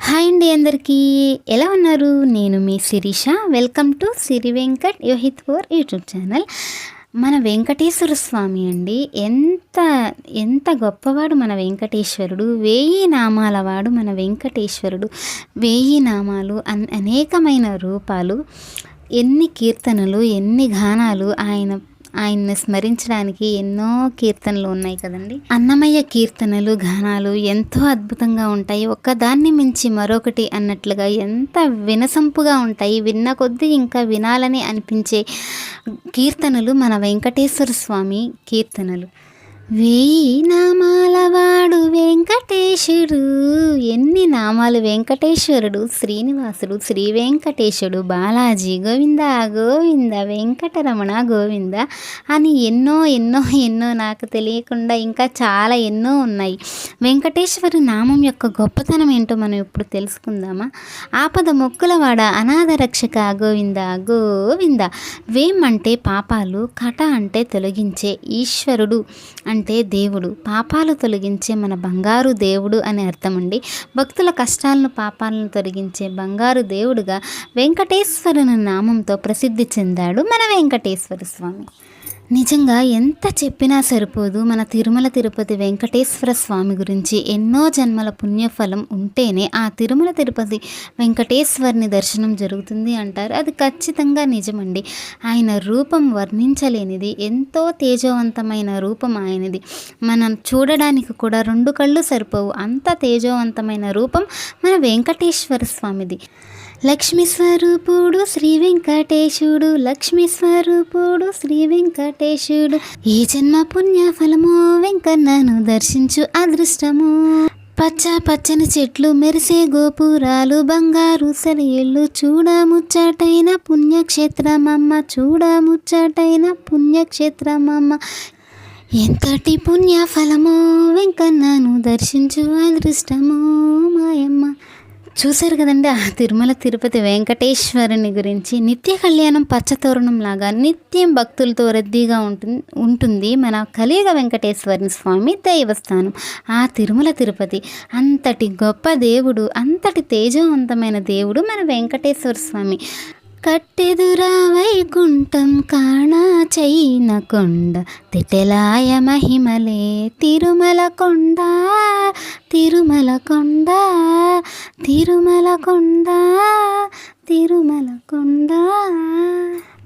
Hi అండి అందరికీ. ఎలా ఉన్నారు? నేను మీ Sirisha. Welcome to Siri Venkat Yohith four YouTube channel మన వెంకటేశ్వర స్వామి అండి ఎంత ఎంత గొప్పవాడు మన వెంకటేశ్వరుడు వేయి నామాల వాడు మన వెంకటేశ్వరుడు వేయి నామాలు అన్ అనేకమైన రూపాలు ఎన్ని కీర్తనలు ఎన్ని గానాలు ఆయన ఆయన్ని స్మరించడానికి ఎన్నో కీర్తనలు ఉన్నాయి కదండి. అన్నమయ్య కీర్తనలు గానాలు ఎంతో అద్భుతంగా ఉంటాయి. ఒక్కదాన్ని మించి మరొకటి అన్నట్లుగా ఎంత వినసంపుగా ఉంటాయి. విన్న కొద్దీ ఇంకా వినాలని అనిపించే కీర్తనలు మన వెంకటేశ్వర స్వామి కీర్తనలు. వేయి నామాల వాడు వెంకటేశుడు. ఎన్ని నామాలు వెంకటేశ్వరుడు? శ్రీనివాసుడు శ్రీ వెంకటేశుడు బాలాజీ గోవింద గోవింద వెంకటరమణ గోవింద అని ఎన్నో ఎన్నో ఎన్నో నాకు తెలియకుండా ఇంకా చాలా ఎన్నో ఉన్నాయి. వెంకటేశ్వరు నామం యొక్క గొప్పతనం ఏంటో మనం ఇప్పుడు తెలుసుకుందామా? ఆపద మొక్కులవాడ అనాథ రక్షక గోవింద గోవింద. వేం అంటే పాపాలు కట అంటే తొలగించే ఈశ్వరుడు అంటే దేవుడు. పాపాలు తొలగించే మన బంగారు దేవుడు అని అర్థమండి భక్తుల కష్టాలను పాపాలను తొలగించే బంగారు దేవుడుగా వెంకటేశ్వరుని నామంతో ప్రసిద్ధి చెందాడు మన వెంకటేశ్వర స్వామి. నిజంగా ఎంత చెప్పినా సరిపోదు. మన తిరుమల తిరుపతి వెంకటేశ్వర స్వామి గురించి ఎన్నో జన్మల పుణ్యఫలం ఉంటేనే ఆ తిరుమల తిరుపతి వెంకటేశ్వరుని దర్శనం జరుగుతుంది అంటారు. అది ఖచ్చితంగా నిజమండి. ఆయన రూపం వర్ణించలేనిది ఎంతో తేజవంతమైన రూపం ఆయనది. మనం చూడడానికి కూడా రెండు కళ్ళు సరిపోవు. అంత తేజవంతమైన రూపం మన వెంకటేశ్వర స్వామిది. లక్ష్మీ స్వరూపుడు శ్రీ వెంకటేశుడు లక్ష్మీ స్వరూపుడు శ్రీ వెంకటేశుడు. ఈ జన్మ పుణ్య ఫలము వెంకన్నను దర్శించు అదృష్టము. పచ్చ పచ్చని చెట్లు మెరిసే గోపురాలు బంగారు సరియళ్ళు చూడముచ్చటైన పుణ్యక్షేత్రమమ్మ చూడముచ్చటైన పుణ్యక్షేత్రమమ్మ. ఎంతటి పుణ్య ఫలమో వెంకన్నను దర్శించు అదృష్టమో మాయమ్మ. చూశారు కదండి ఆ తిరుమల తిరుపతి వెంకటేశ్వరుని గురించి. నిత్య కళ్యాణం పచ్చతోరణం లాగా నిత్యం భక్తులతో రద్దీగా ఉంటుంది ఉంటుంది మన కలియుగ వెంకటేశ్వరుని స్వామి దైవస్థానం. ఆ తిరుమల తిరుపతి అంతటి గొప్ప దేవుడు అంతటి తేజవంతమైన దేవుడు మన వెంకటేశ్వర స్వామి. కట్టెదురా వైకుంఠం కాణా చైన కొండ తిటెలాయ మహిమలే తిరుమల కొండ తిరుమల కొండ. తిరుమల కొండ తిరుమల కొండ.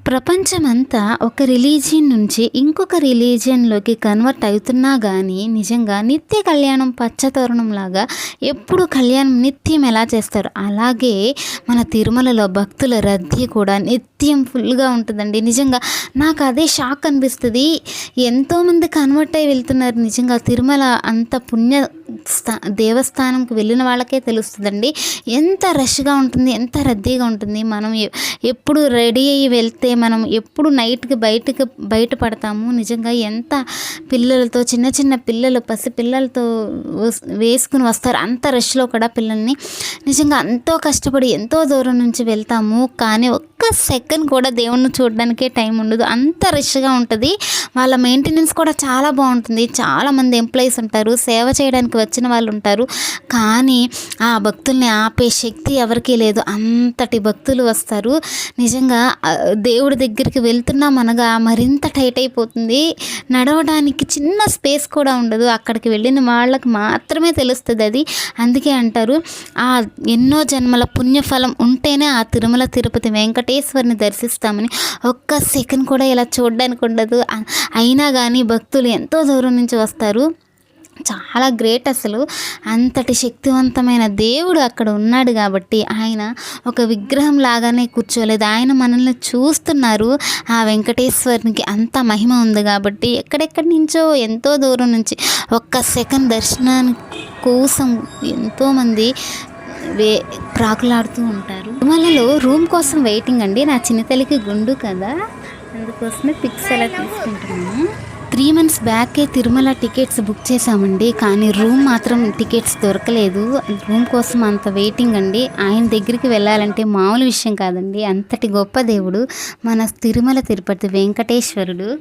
ప్రపంచమంతా ఒక రిలీజియన్ నుంచి ఇంకొక రిలీజియన్లోకి కన్వర్ట్ అవుతున్నా కానీ నిజంగా నిత్య కళ్యాణం పచ్చతోరణం లాగా ఎప్పుడు కళ్యాణం నిత్యం ఎలా చేస్తారు? అలాగే మన తిరుమలలో భక్తుల రద్దీ కూడా నిత్యం ఫుల్గా ఉంటుందండి. నిజంగా నాకు అదే షాక్ అనిపిస్తుంది. ఎంతోమంది కన్వర్ట్ అయి వెళ్తున్నారు. నిజంగా తిరుమల అంత పుణ్య స్థా దేవస్థానంకి వెళ్ళిన వాళ్ళకే తెలుస్తుందండి. ఎంత రష్గా ఉంటుంది ఎంత రద్దీగా ఉంటుంది. మనం ఎప్పుడు రెడీ అయ్యి వెళ్తే మనం ఎప్పుడు నైట్కి బయటకు బయటపడతాము నిజంగా ఎంత పిల్లలతో చిన్న చిన్న పిల్లలు పసి పిల్లలతో వస్- వేసుకుని వస్తారు. అంత రష్లో కూడా పిల్లల్ని నిజంగా ఎంతో కష్టపడి ఎంతో దూరం నుంచి వెళ్తాము. కానీ ఒక్క సెకండ్ కూడా దేవుణ్ణి చూడడానికే టైం ఉండదు. అంత రష్గా ఉంటుంది. వాళ్ళ మెయింటెనెన్స్ కూడా చాలా బాగుంటుంది. చాలామంది ఎంప్లాయీస్ ఉంటారు. సేవ చేయడానికి వచ్చిన వాళ్ళు ఉంటారు. కానీ ఆ భక్తుల్ని ఆపే శక్తి ఎవరికీ లేదు. అంతటి భక్తులు వస్తారు. నిజంగా దేవుడి దగ్గరికి వెళ్తున్నాం అనగా మరింత టైట్ అయిపోతుంది. నడవడానికి చిన్న స్పేస్ కూడా ఉండదు. అక్కడికి వెళ్ళిన వాళ్ళకి మాత్రమే తెలుస్తుంది అది. అందుకే అంటారు ఆ ఎన్నో జన్మల పుణ్యఫలం ఉంటేనే ఆ తిరుమల తిరుపతి వెంకటేశ్వరిని దర్శిస్తామని ఒక్క సెకండ్ కూడా ఇలా చూడడానికి ఉండదు. అయినా కానీ భక్తులు ఎంతో దూరం నుంచి వస్తారు. చాలా గ్రేట్ అసలు. అంతటి శక్తివంతమైన దేవుడు అక్కడ ఉన్నాడు కాబట్టి ఆయన ఒక విగ్రహం లాగానే కూర్చోలేదు. ఆయన మనల్ని చూస్తున్నారు. ఆ వెంకటేశ్వరునికి అంత మహిమ ఉంది కాబట్టి ఎక్కడెక్కడి నుంచో ఎంతో దూరం నుంచి ఒక్క సెకండ్ దర్శనానికి కోసం ఎంతోమంది వే ప్రాకులాడుతూ ఉంటారు. తిరుమలలో రూమ్ కోసం వెయిటింగ్ అండి. నా చిన్నతల్లికి గుండు కదా. అందుకోసమే పిక్స్ ఎలా తీసుకుంటున్నాను. త్రీ మంత్స్ బ్యాకే తిరుమల టికెట్స్ బుక్ చేసామండి కానీ రూమ్ మాత్రం టికెట్స్ దొరకలేదు. రూమ్ కోసం అంత వెయిటింగ్ అండి. ఆయన దగ్గరికి వెళ్ళాలంటే మామూలు విషయం కాదండి. అంతటి గొప్ప దేవుడు మన తిరుమల తిరుపతి వెంకటేశ్వరుడు.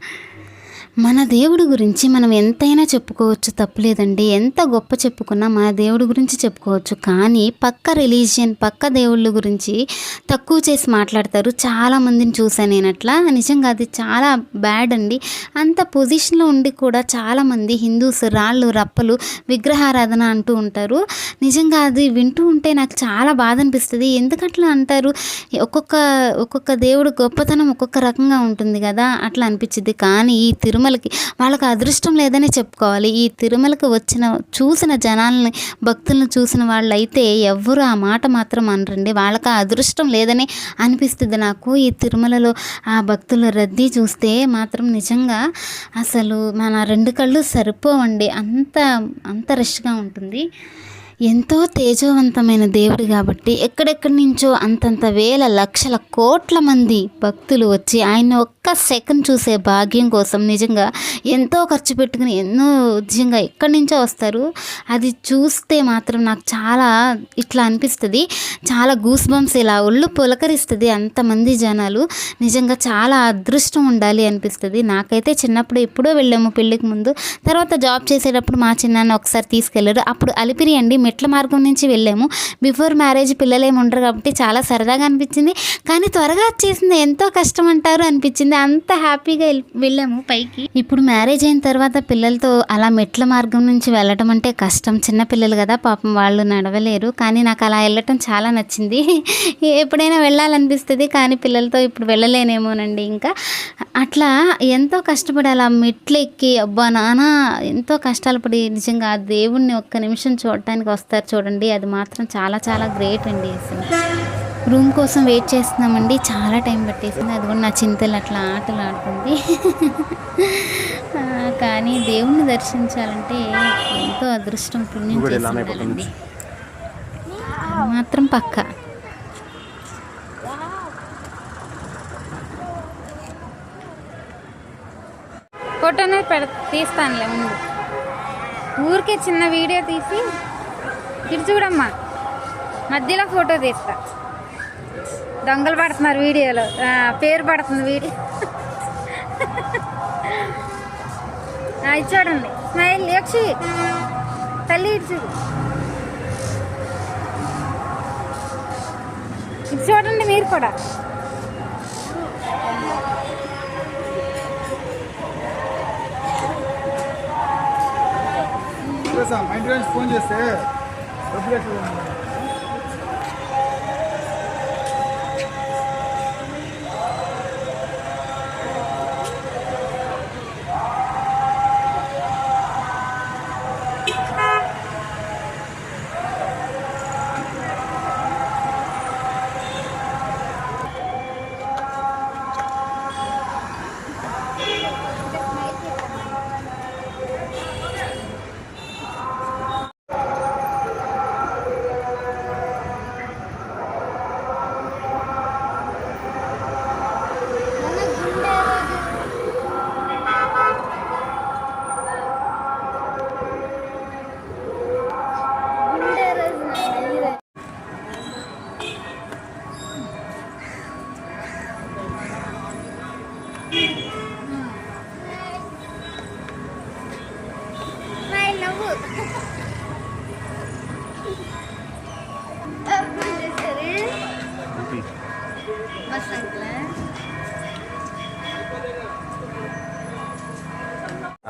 మన దేవుడి గురించి మనం ఎంతైనా చెప్పుకోవచ్చు తప్పులేదండి. ఎంత గొప్ప చెప్పుకున్నా మన దేవుడి గురించి చెప్పుకోవచ్చు. కానీ పక్క రిలీజియన్ పక్క దేవుళ్ళ గురించి తక్కువ చేసి మాట్లాడతారు. చాలా మందిని చూసాను నేను అట్లా. నిజంగా అది చాలా బ్యాడ్ అండి. అంత పొజిషన్లో ఉండి కూడా చాలామంది హిందూస్ రాళ్ళు రప్పలు విగ్రహారాధన అంటూ ఉంటారు. నిజంగా అది వింటూ ఉంటే నాకు చాలా బాధ అనిపిస్తుంది. ఎందుకట్లా అంటారు? ఒక్కొక్క ఒక్కొక్క దేవుడు గొప్పతనం ఒక్కొక్క రకంగా ఉంటుంది కదా అట్లా అనిపించింది కానీ ఈ తిరుమలకి వాళ్ళకి అదృష్టం లేదనే చెప్పుకోవాలి. ఈ తిరుమలకి వచ్చిన చూసిన జనాల్ని భక్తులను చూసిన వాళ్ళైతే ఎవ్వరు ఆ మాట మాత్రం అనరండి. వాళ్ళకి ఆ అదృష్టం లేదని అనిపిస్తుంది నాకు. ఈ తిరుమలలో ఆ భక్తుల రద్దీ చూస్తే మాత్రం నిజంగా అసలు మన రెండు కళ్ళు సరిపోవండి. అంత అంత రష్గా ఉంటుంది. ఎంతో తేజోవంతమైన దేవుడు కాబట్టి ఎక్కడెక్కడి నుంచో అంతంత వేల లక్షల కోట్ల మంది భక్తులు వచ్చి ఆయన ఒక్క సెకండ్ చూసే భాగ్యం కోసం నిజంగా ఎంతో ఖర్చు పెట్టుకుని ఎన్నో నిజంగా ఎక్కడి నుంచో వస్తారు. అది చూస్తే మాత్రం నాకు చాలా ఇట్లా అనిపిస్తుంది. చాలా గూస్ బంప్స్ ఇలా ఒళ్ళు పులకరిస్తుంది అంతమంది జనాలు. నిజంగా చాలా అదృష్టం ఉండాలి అనిపిస్తుంది. నాకైతే చిన్నప్పుడు ఎప్పుడో వెళ్ళాము పెళ్ళికి ముందు. తర్వాత జాబ్ చేసేటప్పుడు మా చిన్నాన్న ఒకసారి తీసుకెళ్ళారు. అప్పుడు అలిపిరి అండి మెట్ల మార్గం నుంచి వెళ్ళాము. బిఫోర్ మ్యారేజ్ పిల్లలేమి ఉండరు కాబట్టి చాలా సరదాగా అనిపించింది. కానీ త్వరగా వచ్చేసింది. ఎంతో కష్టం అంటారు అనిపించింది. అంత హ్యాపీగా వెళ్ళాము పైకి. ఇప్పుడు మ్యారేజ్ అయిన తర్వాత పిల్లలతో అలా మెట్ల మార్గం నుంచి వెళ్ళటం అంటే కష్టం. చిన్న పిల్లలు కదా పాపం వాళ్ళు నడవలేరు. కానీ నాకు అలా వెళ్ళటం చాలా నచ్చింది. ఎప్పుడైనా వెళ్ళాలనిపిస్తుంది కానీ పిల్లలతో ఇప్పుడు వెళ్ళలేనేమోనండి ఇంకా. అట్లా ఎంతో కష్టపడి అలా మెట్లు ఎక్కి అబ్బా నాన్న ఎంతో కష్టాలు పడి నిజంగా ఆ దేవుణ్ణి ఒక్క నిమిషం చూడటానికి వస్తారు చూడండి. అది మాత్రం చాలా చాలా గ్రేట్ అండి అసలు రూమ్ కోసం వెయిట్ చేస్తున్నామండి. చాలా టైం పట్టేసింది. అది కూడా నా చింతలు అట్లా ఆటలు ఆడుతుంది. కానీ దేవుణ్ణి దర్శించాలంటే ఎంతో అదృష్టం పుణ్యం కూడా చేసి ఇలానే ఉండాలండి అది మాత్రం పక్కా. ఫోటోనే పెడ తీస్తానులే ముందు. ఊరికే చిన్న వీడియో తీసి ఇటు చూడమ్మా మధ్యలో ఫోటో తీస్తా. దొంగలు పడుతున్నారు వీడియోలో. పేరు పడుతుంది వీడియో. ఆ, ఇది చూడండి. స్మైల్ యక్షి. తల్లి ఇటు చూడు. ఇది చూడండి మీరు కూడా. ఫోన్ చేస్తే ఇంటి నుంచి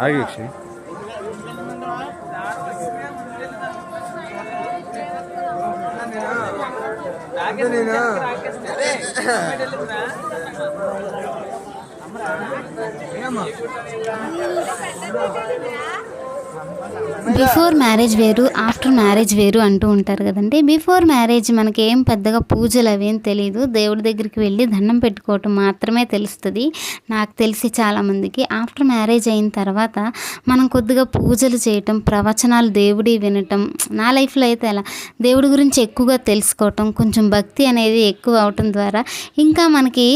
ఫోన్ చేస్తే డబ్బులు ఎక్కడ ఆగి బిఫోర్ మ్యారేజ్ వేరు ఆఫ్టర్ మ్యారేజ్ వేరు అంటూ ఉంటారు కదండి. బిఫోర్ మ్యారేజ్ మనకి ఏం పెద్దగా పూజలు అవేం తెలియదు దేవుడి దగ్గరికి వెళ్ళి దండం పెట్టుకోవటం మాత్రమే తెలుస్తుంది. నాకు తెలిసి చాలామందికి ఆఫ్టర్ మ్యారేజ్ అయిన తర్వాత మనం కొద్దిగా పూజలు చేయటం ప్రవచనాలు దేవుడి వినటం నా లైఫ్లో అయితే అలా. దేవుడి గురించి ఎక్కువగా తెలుసుకోవటం కొంచెం భక్తి అనేది ఎక్కువ అవటం ద్వారా ఇంకా మనకి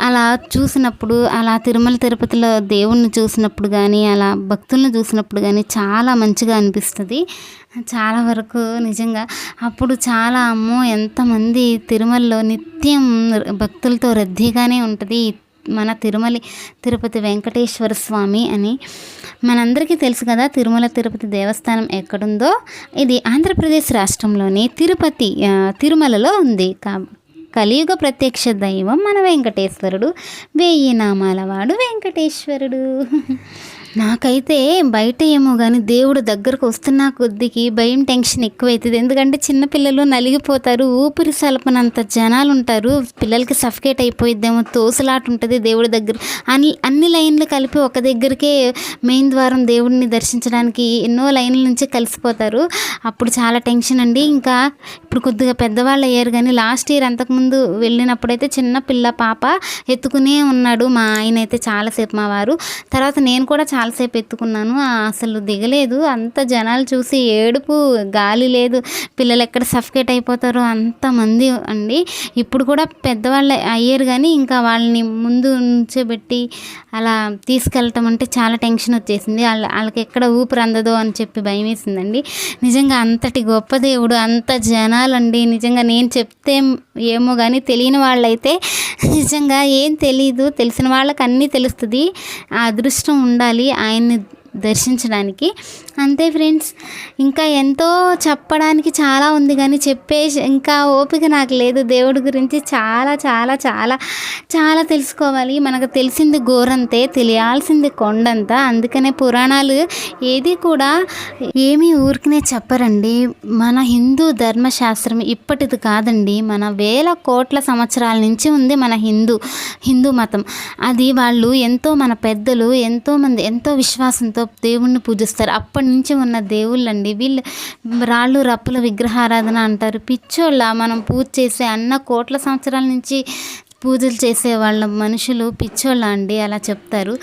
అలా చూసినప్పుడు అలా తిరుమల తిరుపతిలో దేవుణ్ణి చూసినప్పుడు కానీ అలా భక్తులను చూసినప్పుడు కానీ చాలా మంచిగా అనిపిస్తుంది. చాలా వరకు నిజంగా అప్పుడు చాలా అమ్మో ఎంతమంది తిరుమలలో నిత్యం భక్తులతో రద్దీగానే ఉంటుంది. మన తిరుమల తిరుపతి వెంకటేశ్వర స్వామి అని మనందరికీ తెలుసు కదా తిరుమల తిరుపతి దేవస్థానం ఎక్కడుందో. ఇది ఆంధ్రప్రదేశ్ రాష్ట్రంలోని తిరుపతి తిరుమలలో ఉంది. కా కలియుగ ప్రత్యక్ష దైవం మన వెంకటేశ్వరుడు. వెయ్యి నామాల వాడు వెంకటేశ్వరుడు. నాకైతే బయట ఏమో కానీ దేవుడు దగ్గరకు వస్తున్న కొద్దికి భయం టెన్షన్ ఎక్కువైతుంది. ఎందుకంటే చిన్నపిల్లలు నలిగిపోతారు ఊపిరి సలపనంత జనాలు ఉంటారు పిల్లలకి సఫికేట్ అయిపోయిద్దేమో తోసులాట ఉంటుంది దేవుడి దగ్గర. అన్ని అన్ని లైన్లు కలిపి ఒక దగ్గరికే మెయిన్ ద్వారం దేవుడిని దర్శించడానికి ఎన్నో లైన్ల నుంచి కలిసిపోతారు. అప్పుడు చాలా టెన్షన్ అండి. ఇంకా ఇప్పుడు కొద్దిగా పెద్దవాళ్ళు అయ్యారు కానీ లాస్ట్ ఇయర్ అంతకుముందు వెళ్ళినప్పుడైతే చిన్న పిల్ల పాప ఎత్తుకునే ఉన్నాడు మా ఆయన అయితే చాలాసేపు మా వారు. తర్వాత నేను కూడా చాలా చాలాసేపు ఎత్తుకున్నాను. అసలు దిగలేదు. అంత జనాలు చూసి ఏడుపు గాలి లేదు. పిల్లలు ఎక్కడ సఫికేట్ అయిపోతారో అంతమంది అండి. ఇప్పుడు కూడా పెద్దవాళ్ళు అయ్యారు కానీ ఇంకా వాళ్ళని ముందు నుంచోబెట్టి అలా తీసుకెళ్ళటం అంటే చాలా టెన్షన్ వచ్చేసింది. వాళ్ళ వాళ్ళకి ఎక్కడ ఊపిరి అందదో అని చెప్పి భయం వేసిందండి. నిజంగా అంతటి గొప్ప దేవుడు అంత జనాలండి. నిజంగా నేను చెప్తే ఏమో కానీ తెలియని వాళ్ళైతే నిజంగా ఏం తెలీదు. తెలిసిన వాళ్ళకి అన్నీ తెలుస్తుంది. ఆ అదృష్టం ఉండాలి. ఆయన్ని దర్శించడానికి. అంతే ఫ్రెండ్స్ ఇంకా ఎంతో చెప్పడానికి చాలా ఉంది కానీ చెప్పే ఇంకా ఓపిక నాకు లేదు. దేవుడి గురించి చాలా చాలా చాలా చాలా తెలుసుకోవాలి. మనకు తెలిసింది గోరంతే తెలియాల్సింది కొండంత. అందుకనే పురాణాలు ఏది కూడా ఏమీ ఊరికనే చెప్పరండి. మన హిందూ ధర్మశాస్త్రం ఇప్పటిది కాదండి. మన వేల కోట్ల సంవత్సరాల నుంచి ఉంది మన హిందూ హిందూ మతం. అది వాళ్ళు ఎంతో మన పెద్దలు ఎంతోమంది ఎంతో విశ్వాసంతో దేవుణ్ణి పూజిస్తారు. అప్పటి నుంచి ఉన్న దేవుళ్ళండి. వీళ్ళు రాళ్ళు రప్పుల విగ్రహారాధన అంటారు. పిచ్చోళ్ళ మనం పూజ చేసే అన్న కోట్ల సంవత్సరాల నుంచి పూజలు చేసే వాళ్ళ మనుషులు పిచ్చోళ్ళ అండి అలా చెప్తారు.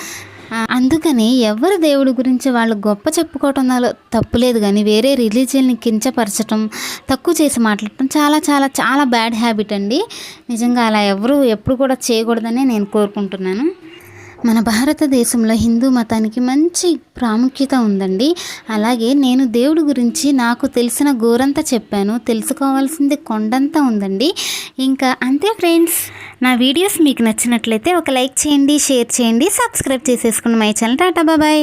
అందుకని ఎవరు దేవుడి గురించి వాళ్ళు గొప్ప చెప్పుకోవటంలో తప్పులేదు కానీ వేరే రిలీజియన్ని కించపరచటం తక్కువ చేసి మాట్లాడటం చాలా చాలా చాలా బ్యాడ్ హ్యాబిట్ అండి. నిజంగా అలా ఎవరు ఎప్పుడు కూడా చేయకూడదని నేను కోరుకుంటున్నాను. మన భారతదేశంలో హిందూ మతానికి మంచి ప్రాముఖ్యత ఉందండి. అలాగే నేను దేవుడి గురించి నాకు తెలిసిన గోరంతా చెప్పాను. తెలుసుకోవాల్సింది కొండంతా ఉందండి. ఇంకా అంతే ఫ్రెండ్స్. నా వీడియోస్ మీకు నచ్చినట్లయితే ఒక లైక్ చేయండి షేర్ చేయండి సబ్స్క్రైబ్ చేసేసుకుని మై ఛానల్. టాటా బాబాయ్